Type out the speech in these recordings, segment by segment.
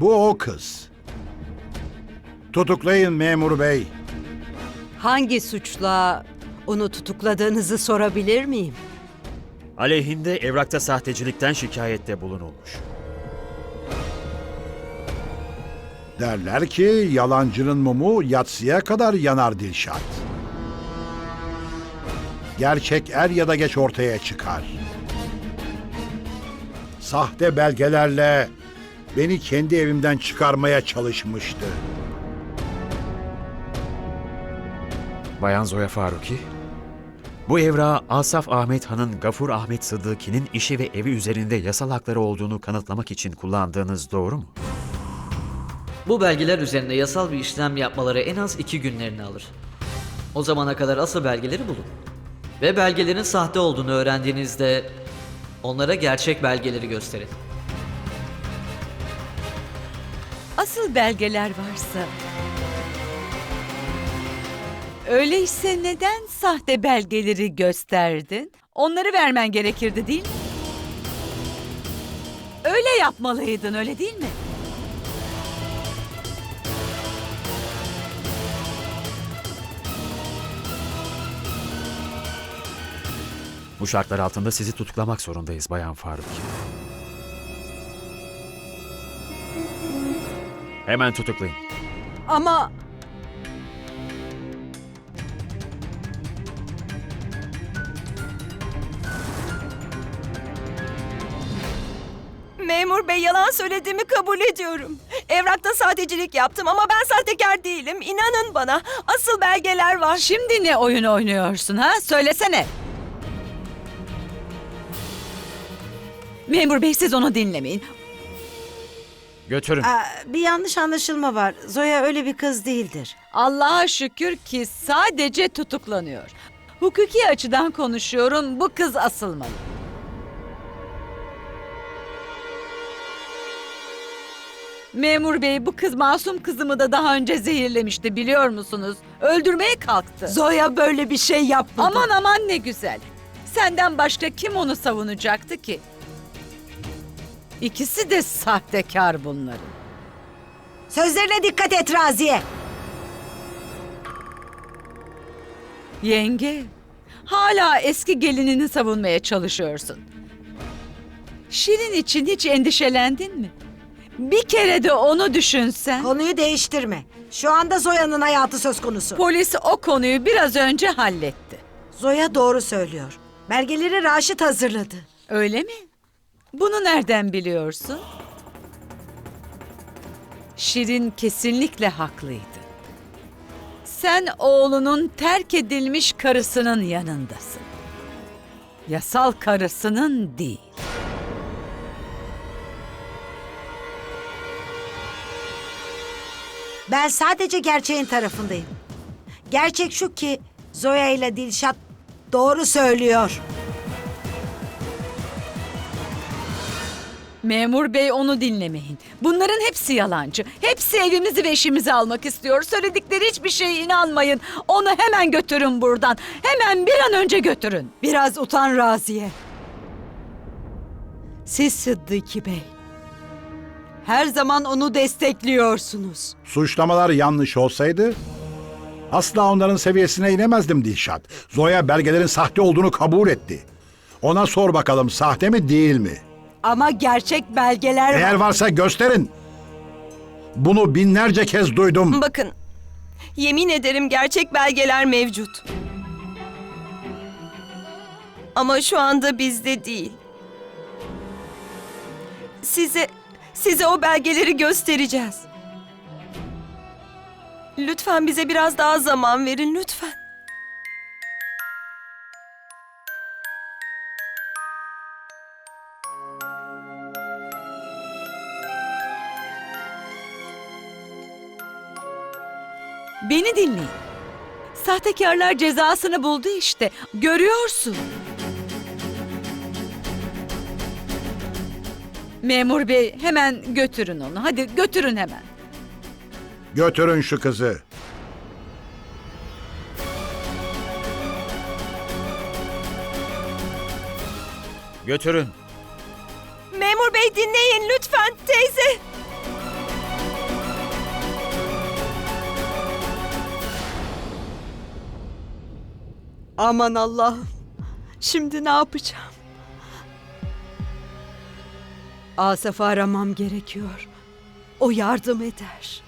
Bu o kız. Tutuklayın memur bey. Hangi suçla onu tutukladığınızı sorabilir miyim? Aleyhinde evrakta sahtecilikten şikayette bulunulmuş. Derler ki yalancının mumu yatsıya kadar yanar Dilşat. Gerçek er ya da geç ortaya çıkar. Sahte belgelerle beni kendi evimden çıkarmaya çalışmıştı. Bayan Zoya Faruki, bu evrağı Asaf Ahmet Han'ın Gafur Ahmet Sıddıki'nin işi ve evi üzerinde yasal hakları olduğunu kanıtlamak için kullandığınız doğru mu? Bu belgeler üzerinde yasal bir işlem yapmaları en az iki günlerini alır. O zamana kadar asıl belgeleri bulun. Ve belgelerin sahte olduğunu öğrendiğinizde onlara gerçek belgeleri gösterin. Asıl belgeler varsa... Öyleyse neden sahte belgeleri gösterdin? Onları vermen gerekirdi değil mi? Öyle yapmalıydın öyle değil mi? Bu şartlar altında sizi tutuklamak zorundayız Bayan Faruki. Hemen tutuklayın. Ama Memur bey yalan söylediğimi kabul ediyorum. Evrakta sahtecilik yaptım ama ben sahtekar değilim. İnanın bana. Asıl belgeler var. şimdi ne oyun oynuyorsun ha? Söylesene. Memur bey siz onu dinlemeyin. Götürün. Aa, bir yanlış anlaşılma var. Zoya öyle bir kız değildir. Allah'a şükür ki sadece tutuklanıyor. Hukuki açıdan konuşuyorum. Bu kız asılmalı. Memur bey bu kız masum kızımı da daha önce zehirlemişti biliyor musunuz? Öldürmeye kalktı. Zoya böyle bir şey yapmadı. Aman aman ne güzel. Senden başka kim onu savunacaktı ki? İkisi de sahtekar bunların. Sözlerine dikkat et Raziye. Yenge, hala eski gelinini savunmaya çalışıyorsun. Şirin için hiç endişelendin mi? Bir kere de onu düşünsen. Konuyu değiştirme. Şu anda Zoya'nın hayatı söz konusu. Polis o konuyu biraz önce halletti. Zoya doğru söylüyor. Belgeleri Raşit hazırladı. Öyle mi? Bunu nereden biliyorsun? Şirin kesinlikle haklıydı. Sen oğlunun terk edilmiş karısının yanındasın. Yasal karısının değil. Ben sadece gerçeğin tarafındayım. Gerçek şu ki Zoya ile Dilşat doğru söylüyor. Memur bey onu dinlemeyin. Bunların hepsi yalancı. Hepsi evimizi ve işimizi almak istiyor. Söyledikleri hiçbir şeye inanmayın. Onu hemen götürün buradan. Hemen bir an önce götürün. Biraz utan Raziye. Siz Sıddıki Bey. Her zaman onu destekliyorsunuz. Suçlamalar yanlış olsaydı asla onların seviyesine inemezdim Dilşat. Zoya belgelerin sahte olduğunu kabul etti. Ona sor bakalım sahte mi değil mi? Ama gerçek belgeler Eğer var. varsa gösterin. Bunu binlerce kez duydum. Bakın. Yemin ederim gerçek belgeler mevcut. Ama şu anda bizde değil. Size size o belgeleri göstereceğiz. Lütfen bize biraz daha zaman verin lütfen. Beni dinleyin. Sahtekarlar cezasını buldu işte. Görüyorsun. Memur bey hemen götürün onu. Hadi götürün hemen. Götürün şu kızı. Götürün. Memur bey dinleyin lütfen teyze. Aman Allah'ım. Şimdi ne yapacağım? Asaf'ı aramam gerekiyor. O yardım eder.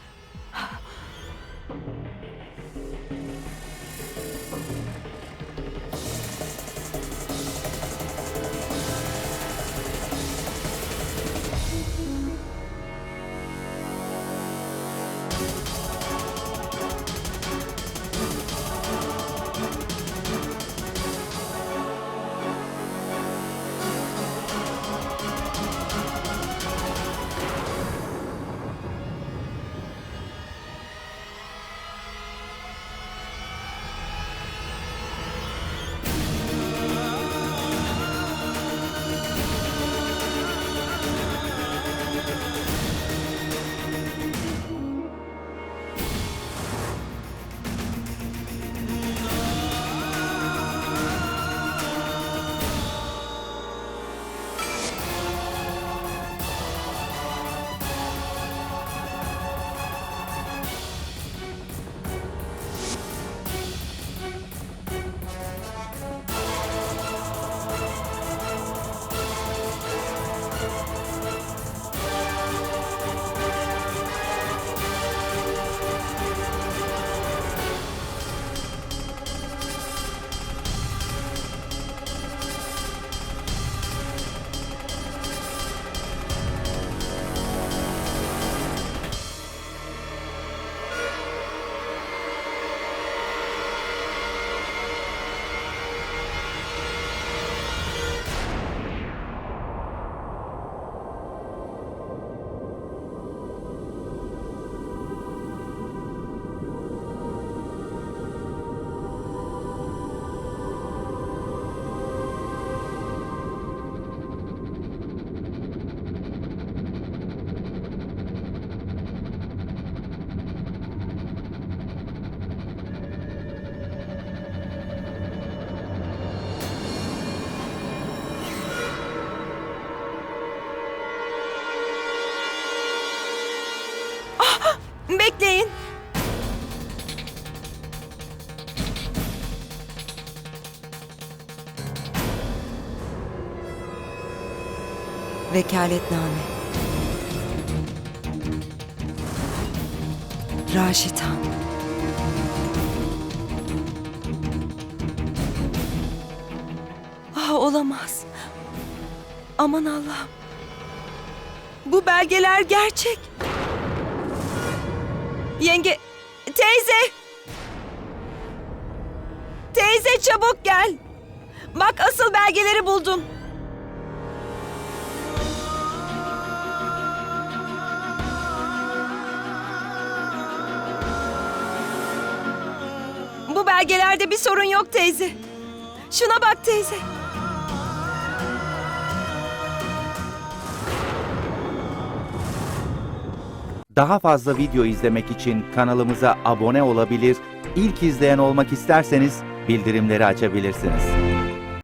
Vekaletname. Raşit Han. Ah olamaz. Aman Allah'ım. Bu belgeler gerçek. Yenge, teyze. Teyze çabuk gel. Bak asıl belgeleri buldum. Bu belgelerde bir sorun yok teyze. Şuna bak teyze. Daha fazla video izlemek için kanalımıza abone olabilir, ilk izleyen olmak isterseniz bildirimleri açabilirsiniz.